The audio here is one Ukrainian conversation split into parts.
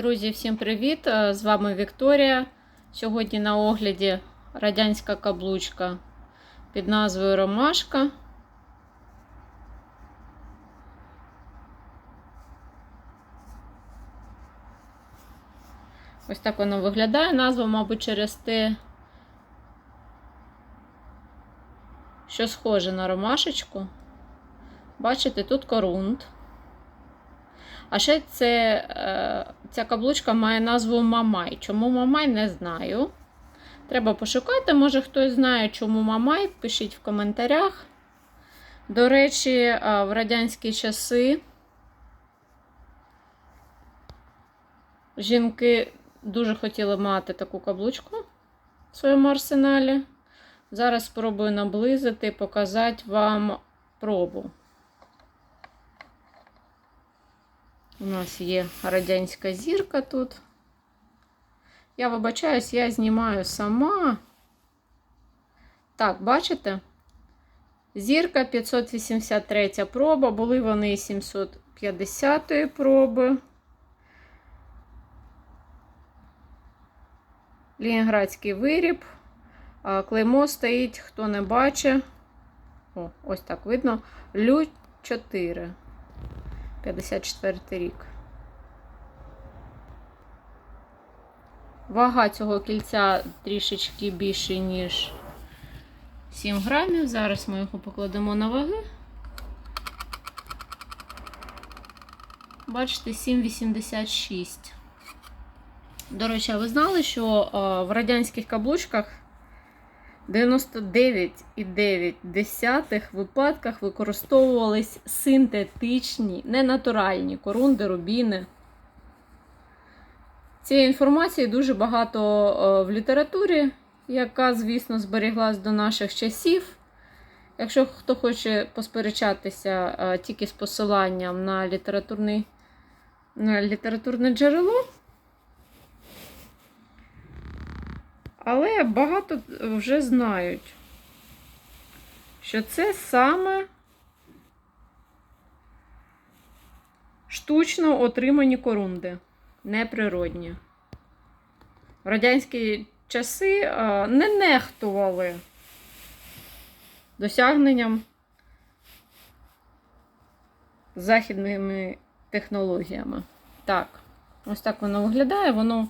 Друзі, всім привіт! Е, З вами Вікторія. Сьогодні на огляді радянська каблучка під назвою Ромашка. Ось так воно виглядає. Назва, мабуть, через те, що схоже на ромашечку. Бачите, тут корунд. А ще це, е, ця каблучка має назву Мамай. Чому Мамай, не знаю. Треба пошукати, може хтось знає, чому Мамай. Пишіть в коментарях. До речі, е, в радянські часи жінки дуже хотіли мати таку каблучку в своєму арсеналі. Зараз спробую наблизити показати вам пробу. У нас є радянська зірка тут. Я вибачаюсь, я знімаю сама. Так, бачите? Зірка 583 проба, були вони 750 проби. Лінінградський виріб. Клеймо стоїть, хто не бачить. О, ось так видно. Лю 4. 54 рік. Вага цього кільця трішечки більше, ніж 7 грамів. Зараз ми його покладемо на ваги. Бачите, 7,86. До речі, ви знали, що в радянських каблучках 99,9 випадках використовувались синтетичні, ненатуральні корунди, рубіни. Цієї інформації дуже багато в літературі, яка, звісно, зберіглась до наших часів. Якщо хто хоче посперечатися тільки з посиланням на, літературний, на літературне джерело, Але багато вже знають, що це саме штучно отримані корунди, неприродні. В радянські часи не нехтували досягненням західними технологіями. Так, ось так воно виглядає, воно.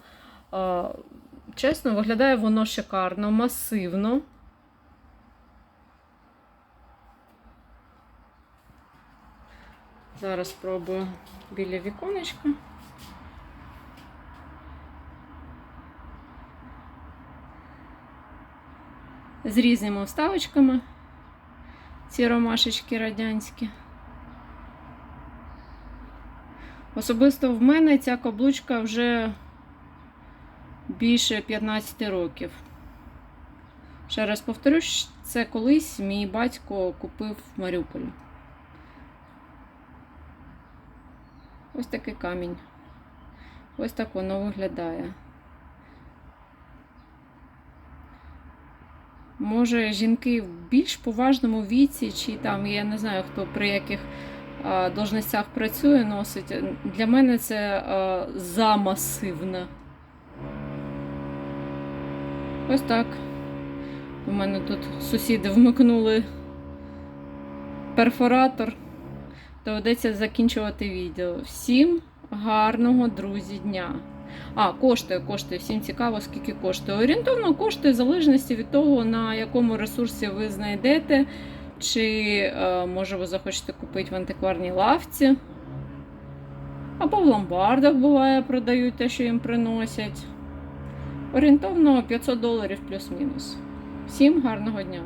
Чесно, виглядає воно шикарно, масивно. Зараз спробую біля віконечка. З різними вставочками ці ромашечки радянські. Особисто в мене ця каблучка вже більше 15 років. Ще раз повторюсь, це колись мій батько купив в Маріуполі. Ось такий камінь. Ось так воно виглядає. Може, жінки в більш поважному віці, чи там, я не знаю, хто при яких а, должностях працює, носить. Для мене це а, замасивне. Ось так. У мене тут сусіди вмикнули перфоратор. Доведеться закінчувати відео. Всім гарного, друзі, дня! А, коштує, коштує. Всім цікаво, скільки коштує. Орієнтовно коштує в залежності від того, на якому ресурсі ви знайдете. Чи, е, може, ви захочете купити в антикварній лавці. Або в ломбардах буває, продають те, що їм приносять. Орієнтовно 500 доларів плюс-мінус. Всім гарного дня!